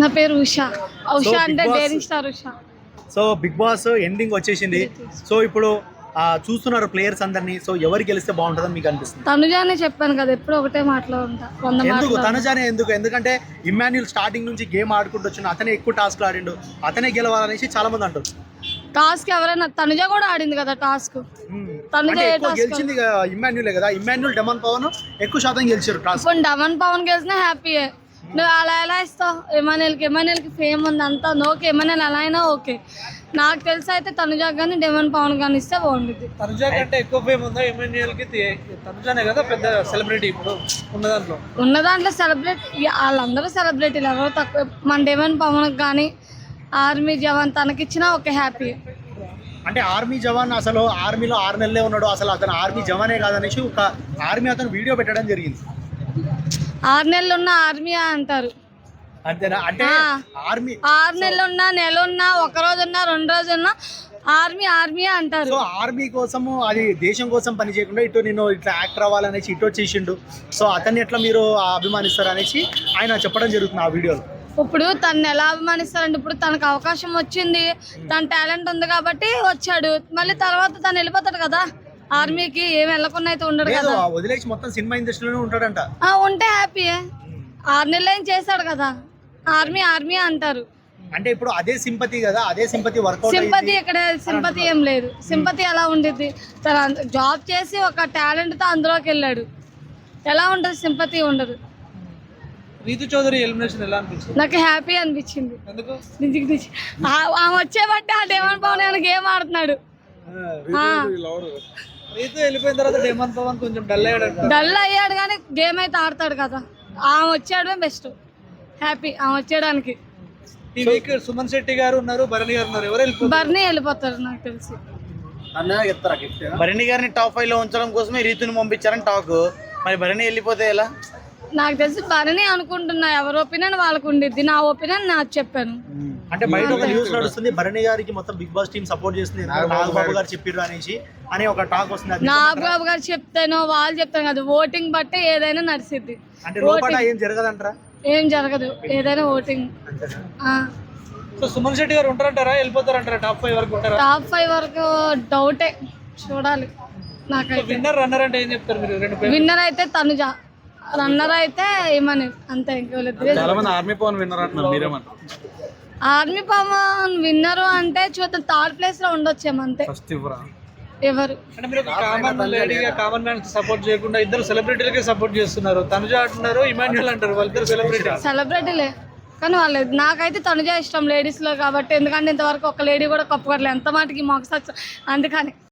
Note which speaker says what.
Speaker 1: నా పేరు ఉషా. ఉషా అంటే daring star Usha.
Speaker 2: So big boss ending వచ్చేసింది. సో ఇప్పుడు చూస్తున్నారు ప్లేయర్స్ అందరినీ. సో ఎవరు గెలిస్తే బాగుంటుందని మీకు అనిపిస్తుంది?
Speaker 1: తనుజానే చెప్పాను కదా ఎప్పుడు ఒకటే మాటలో ఉంటా.
Speaker 2: ఎందుకు? తనజానే ఎందుకు? ఎందుకంటే ఇమ్మాన్యుల్ స్టార్టింగ్ నుంచి గేమ్ ఆడుకుంటూ వచ్చిన అతనే ఎక్కువ టాస్క్ ఆడిండు. అతనే గెలవాలనేసి చాలా మంది అంటారు.
Speaker 1: టాస్క్ ఎవరైనా తనుజ కూడా ఆడింది కదా టాస్క్ తనుజ
Speaker 2: ఎక్కువ
Speaker 1: task?
Speaker 2: గెలిచింది ఇమ్మాన్యులే కదా? ఇమ్మాన్యుల్ డెమన్ పవన్ ఎక్కువ శాతం గెలిచారు టాస్క్
Speaker 1: డమన్ పవన్ గెలిచినా హ్యాపీయే నువ్వు అలా ఎలా ఇస్తావు? ఎమ్మెల్యేకి ఎమ్మెల్యేకి ఫేమ్ ఉంది అంతా ఓకే ఎమ్మెల్యేలు అలా అయినా ఓకే. నాకు తెలిసి అయితే తనుజాకి కానీ డెమన్ పవన్ కానీ ఇస్తే బాగుంటుంది
Speaker 3: తనుజా కంటే ఎక్కువ ఫేమ్ ఉందా తనుజానే కదా పెద్ద సెలబ్రిటీ ఇప్పుడు ఉన్న దాంట్లో.
Speaker 1: ఉన్న దాంట్లో సెలబ్రేట్ వాళ్ళందరూ సెలబ్రిటీలు ఎవరో తక్కువ మన డెమన్ పవన్కి కానీ ఆర్మీ జవాన్ తనకిచ్చినా ఓకే హ్యాపీ
Speaker 2: అంటే ఆర్మీ జవాన్ అసలు ఆర్మీలో ఆరు నెలలే ఉన్నాడు అసలు అతను ఆర్మీ జవానే కాదనేసి ఒక ఆర్మీ అతను వీడియో పెట్టడం జరిగింది.
Speaker 1: ఆరు నెలలు ఉన్న ఆర్మీ అంటారు.
Speaker 2: అంతేనా? అంటే
Speaker 1: ఆ.
Speaker 2: ఆర్మీ.
Speaker 1: ఆరు నెలలు ఉన్నా నెల ఉన్నా ఒక రోజు ఉన్నా రెండు రోజు ఉన్నా ఆర్మీ ఆర్మీ అంటారు.
Speaker 2: సో ఆర్మీ కోసము అది దేశం కోసం పని చేయకుండా ఇటు నేను ఇట్లా యాక్టర్ అవ్వాలనేసి ఇటు చేసిండు సో అతన్ని ఎట్లా మీరు అభిమానిస్తారు అనేసి ఆయన చెప్పడం జరుగుతుంది ఆ వీడియోలో.
Speaker 1: ఇప్పుడు తను ఎలా అభిమానిస్తారంటే ఇప్పుడు తనకు అవకాశం వచ్చింది. తన టాలెంట్ ఉంది కాబట్టి వచ్చాడు. మళ్ళీ తర్వాత తను వెళ్ళిపోతాడు కదా. ఆర్మీకి ఏం వెళ్ళకుండా అయితే ఉండడు కదా.
Speaker 2: ఆ వదిలేసి మొత్తం సినిమా ఇండస్ట్రీలోనే ఉంటాడంట.
Speaker 1: ఆ, ఉంటే హ్యాపీయే ఆరు నెలలు ఏం చేశాడు కదా. ఆర్మీ ఆర్మీ అంటారు.
Speaker 2: అంటే ఇప్పుడు అదే సింపతి కదా అదే సింపతి వర్కౌట్
Speaker 1: సింపతి ఇక్కడ సింపతి ఏం లేదు. సింపతి ఎలా ఉండిద్ది? తన జాబ్ చేసి ఒక టాలెంట్తో అందులోకి వెళ్ళాడు. ఎలా ఉంటుంది సింపతి ఉండదు.
Speaker 3: రీతు చౌదరి ఎలిమినేషన్ ఎలా అనిపించింది?
Speaker 1: నాకు హ్యాపీ అనిపించింది.
Speaker 3: ఎందుకు?
Speaker 1: నిజం. ఆ- ఆమె వచ్చేబట్టి ఆ డేమన్ పవన్ ఏమైనా గేమ్ ఆడుతున్నాడు.
Speaker 3: వెళ్ళిపోయిన తర్వాత డేమన్ పవన్ కొంచెం డల్ అయ్యాడు
Speaker 1: డల్ అయ్యాడు కానీ గేమ్ అయితే ఆడతాడు కదా. ఆమె వచ్చాడమే బెస్ట్ హ్యాపీ ఆమె వచ్చేయడానికి.
Speaker 3: ఈ వీక్ సుమన్ శెట్టి గారు ఉన్నారు భరణి గారు ఉన్నారు. ఎవరు వెళ్ళిపోతారు?
Speaker 1: బర్నీ వెళ్ళిపోతారు నాకు తెలిసి.
Speaker 4: భరణి గారిని టాప్ ఫైవ్లో ఉంచడం కోసమే రీతుని పంపించారని టాక్ మరి భరణి వెళ్ళిపోతే ఎలా?
Speaker 1: నాకు తెలిసి బర్నీ అనుకుంటున్నా ఎవరి ఒపీనియన్ వాళ్ళకు ఉండిద్ది. నా ఒపీనియన్ నాకు చెప్పాను.
Speaker 2: అంటే బయట ఒక న్యూస్ నడుస్తుంది భరణి గారికి మొత్తం బిగ్ బాస్ టీం సపోర్ట్ చేస్తుంది నాగబాబు గారు. చెప్పిర్రు అనేసి అని ఒక టాక్ వస్తుంది
Speaker 1: నాగబాబు గారు చెప్తానో వాళ్ళు చెప్తాను కదా ఓటింగ్ బట్టే ఏదైనా నడిచిద్ది
Speaker 2: అంటే లోపల ఏం జరగదంటారా?
Speaker 1: ఏం జరగదు ఏదైనా ఓటింగ్.
Speaker 3: సో సుమన్ శెట్టి గారు ఉంటారంటారా? వెళ్ళిపోతారంటారా? టాప్ ఫైవ్ వరకు ఉంటారా?
Speaker 1: టాప్ ఫైవ్ వరకు డౌటే చూడాలి. నాకైతే.
Speaker 3: విన్నర్ రన్నర్ అంటే ఏం చెప్తారు మీరు రెండు పేర్లు?
Speaker 1: విన్నర్ అయితే తనుజ. రన్నర్ అయితే ఏమని అంతే ఇంకోలేదు
Speaker 4: చాలా మంది ఆర్మీ పవన్ విన్నర్ అంటున్నారు మీరేమంటారు
Speaker 1: ఆర్మీ పవన్ విన్నరు అంటే చూద్దాం థర్డ్ ప్లేస్లో ఉండొచ్చేమో అంతే.
Speaker 4: ఫస్ట్ ఇవ్వరా?
Speaker 1: ఎవరు?
Speaker 3: అంటే మీరు ఒక కామన్ లేడీగా కామన్ మ్యాన్ సపోర్ట్ చేయకుండా ఇద్దరు సెలబ్రిటీలకే సపోర్ట్ చేస్తున్నారు. తనుజ అంటున్నారు ఇమాన్యుల్ అంటారు వాళ్ళిద్దరు సెలబ్రిటీ
Speaker 1: సెలబ్రిటీలే కానీ వాళ్ళు నాకైతే తనుజ ఇష్టం లేడీస్లో కాబట్టి. ఎందుకంటే ఇంతవరకు ఒక లేడీ కూడా కప్పుకోవట్లేదు ఎంత మాటకి మాకు సచ్చ అందుకని